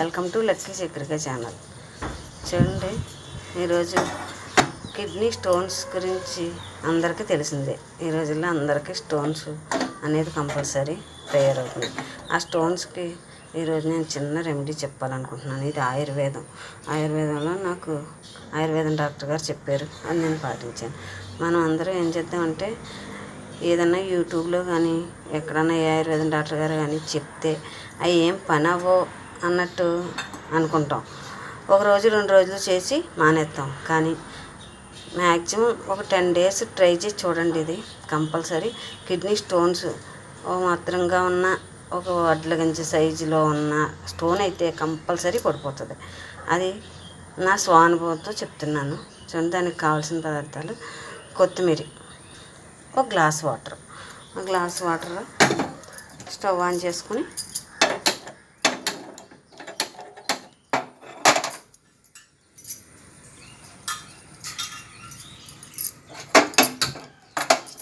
Welcome to Lakshmi Chakrika channel. చూడండి ఈరోజు kidney stones గురించి అందరికీ తెలిసిందే. ఈ రోజుల్లో అందరికీ స్టోన్స్ అనేది కంపల్సరీ తయారవుతుంది ఆ స్టోన్స్కి ఈరోజు నేను చిన్న రెమెడీ చెప్పాలనుకుంటున్నాను. ఇది ఆయుర్వేదం. ఆయుర్వేదంలో నాకు ఆయుర్వేదం డాక్టర్ గారు చెప్పారు అని నేను పాటించాను. మనం అందరం ఏం చేద్దామంటే ఏదన్నా యూట్యూబ్లో కానీ ఎక్కడన్నా ఏ ఆయుర్వేదం డాక్టర్ గారు కానీ చెప్తే అవి ఏం పని అన్నట్టు అనుకుంటాం. ఒక రోజు రెండు రోజులు చేసి మానేస్తాం కానీ మ్యాక్సిమం ఒక టెన్ డేస్ ట్రై చేసి చూడండి ఇది కంపల్సరీ. కిడ్నీ స్టోన్స్ ఓ మాత్రంగా ఉన్న ఒక వడ్ల గంజి సైజులో ఉన్న స్టోన్ అయితే కంపల్సరీ పడిపోతుంది. అది నా స్వానుభవంతో చెప్తున్నాను. చూడండి దానికి కావాల్సిన పదార్థాలు. కొత్తిమీర ఒక గ్లాస్ వాటర్. ఒక గ్లాస్ వాటర్ స్టవ్ ఆన్ చేసుకుని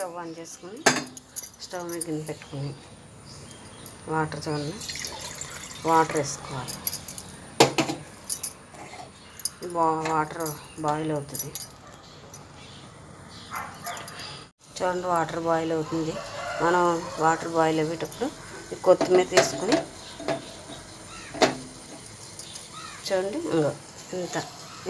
స్టవ్ ఆన్ చేసుకొని స్టవ్ మీద గిన్నె పెట్టుకుని వాటర్ చూడండి వాటర్ వేసుకోవాలి. బా వాటర్ బాయిల్ అవుతుంది. చూడండి వాటర్ బాయిల్ అవుతుంది. మనం వాటర్ బాయిల్ అయ్యేటప్పుడు కొత్తిమీర తీసుకుని చూడండి ఇంత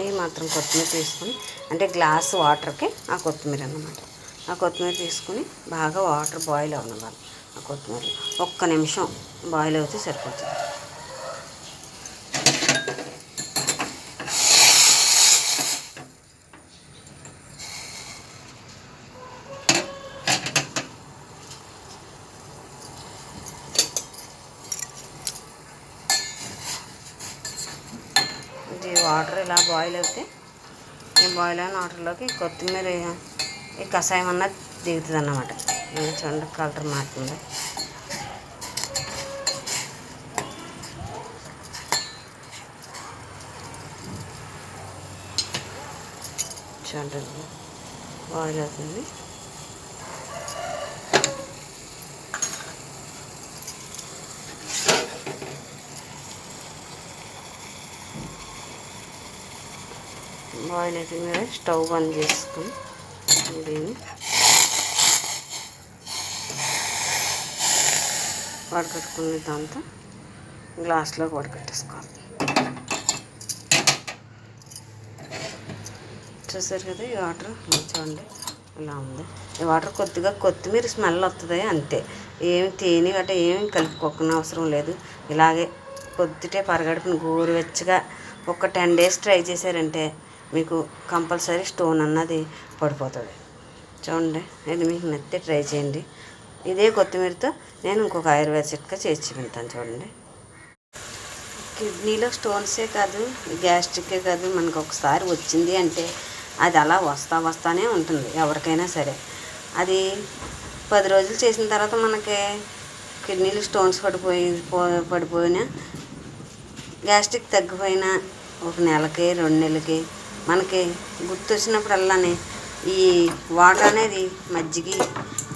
ఈ మాత్రం కొత్తిమీర తీసుకుని అంటే గ్లాస్ వాటర్కి ఆ కొత్తిమీర అన్నమాట. ఆ కొత్తిమీర తీసుకుని బాగా వాటర్ బాయిల్ అవ్వనివ్వాలి ఆ కొత్తిమీర ఒక్క నిమిషం బాయిల్ అవుతే సరిపోతుంది. ఇది వాటర్ ఇలా బాయిల్ అయితే ఈ బాయిల్ అయిన వాటర్లోకి కొత్తిమీర ఈ కషాయం అన్నది దిగుతుంది అన్నమాట చూడండి కలర్ మారుతుంది. చూడండి బాయిల్ అవుతుంది. బాయిల్ అయితే మీద స్టవ్ బంద్ చేసుకుని దీన్ని వడకట్టుకునే దాంతో గ్లాస్లో వడకట్టేసుకోవాలి. చూసారు కదా ఈ వాటర్ చూడండి ఇలా ఉంది. ఈ వాటర్ కొద్దిగా కొత్తిమీర స్మెల్ వస్తుంది అంతే. ఏమి తేనె గట్ట ఏమి కలుపుకోకుండా అవసరం లేదు. ఇలాగే కొద్దిటే పరగడుపుని గోరువెచ్చగా ఒక టెన్ డేస్ ట్రై చేశారంటే మీకు కంపల్సరీ స్టోన్ అన్నది పడిపోతుంది. చూడండి ఇది మీకు నచ్చితే ట్రై చేయండి. ఇదే కొత్తిమీరతో నేను ఇంకొక ఆయుర్వేద చిట్కా చేసి చూపించాను చూడండి. కిడ్నీలో స్టోన్సే కాదు గ్యాస్ట్రికే కాదు మనకు ఒకసారి వచ్చింది అంటే అది అలా వస్తా వస్తానే ఉంటుంది ఎవరికైనా సరే. అది పది రోజులు చేసిన తర్వాత మనకి కిడ్నీలు స్టోన్స్ పడిపోయి పడిపోయినా గ్యాస్ట్రిక్ తగ్గిపోయినా ఒక నెలకి రెండు నెలలకి మనకి గుర్తొచ్చినప్పుడల్లానే ఈ వాటర్ అనేది మజ్జిగి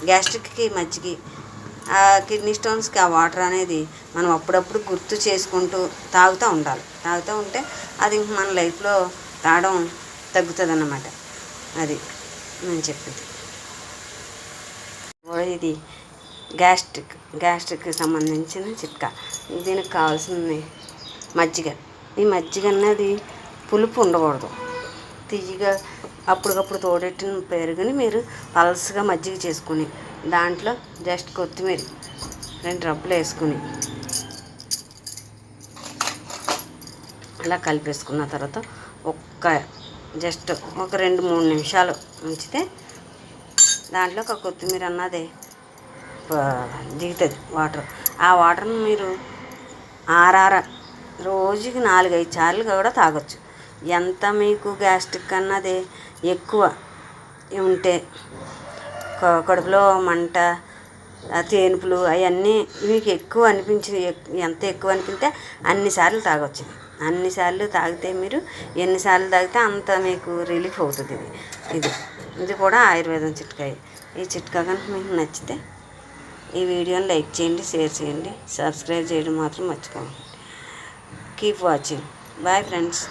గ్యాస్ట్రిక్కి మజ్జిగి ఆ కిడ్నీ స్టోన్స్కి ఆ వాటర్ అనేది మనం అప్పుడప్పుడు గుర్తు చేసుకుంటూ తాగుతూ ఉండాలి. తాగుతూ ఉంటే అది మన లైఫ్లో తాగడం తగ్గుతుంది అన్నమాట అది నేను చెప్పింది. ఓ ఇది గ్యాస్ట్రిక్ గ్యాస్ట్రిక్కి సంబంధించిన చిట్కా. దీనికి కావాల్సింది మజ్జిగ. ఈ మజ్జిగ అన్నది పులుపు ఉండకూడదు. తీయగా అప్పటికప్పుడు తోడెట్టిన పెరుగుని మీరు పలసగా మజ్జిగ చేసుకుని దాంట్లో జస్ట్ కొత్తిమీర రెండు రబ్బులు వేసుకుని అలా కలిపేసుకున్న తర్వాత ఒక్క జస్ట్ ఒక రెండు మూడు నిమిషాలు ఉంచితే దాంట్లో ఒక కొత్తిమీర అన్నది దిగుతుంది వాటర్. ఆ వాటర్ని మీరు ఆరార రోజుకి నాలుగైదు సార్లు కూడా తాగొచ్చు. ఎంత మీకు గ్యాస్ట్రిక్ అన్నది ఎక్కువ ఉంటే కడుపులో మంట తేనుపులు అవన్నీ మీకు ఎక్కువ అనిపించి ఎంత ఎక్కువ అనిపిస్తే అన్నిసార్లు తాగొచ్చు. అన్నిసార్లు తాగితే మీరు ఎన్నిసార్లు తాగితే అంత మీకు రిలీఫ్ అవుతుంది ఇది. ఇది ఇది కూడా ఆయుర్వేదం చిట్కాయ. ఈ చిట్కా కనుక మీకు నచ్చితే ఈ వీడియోని లైక్ చేయండి షేర్ చేయండి సబ్స్క్రైబ్ చేయడం మాత్రం మర్చిపోకండి. Keep watching. Bye friends.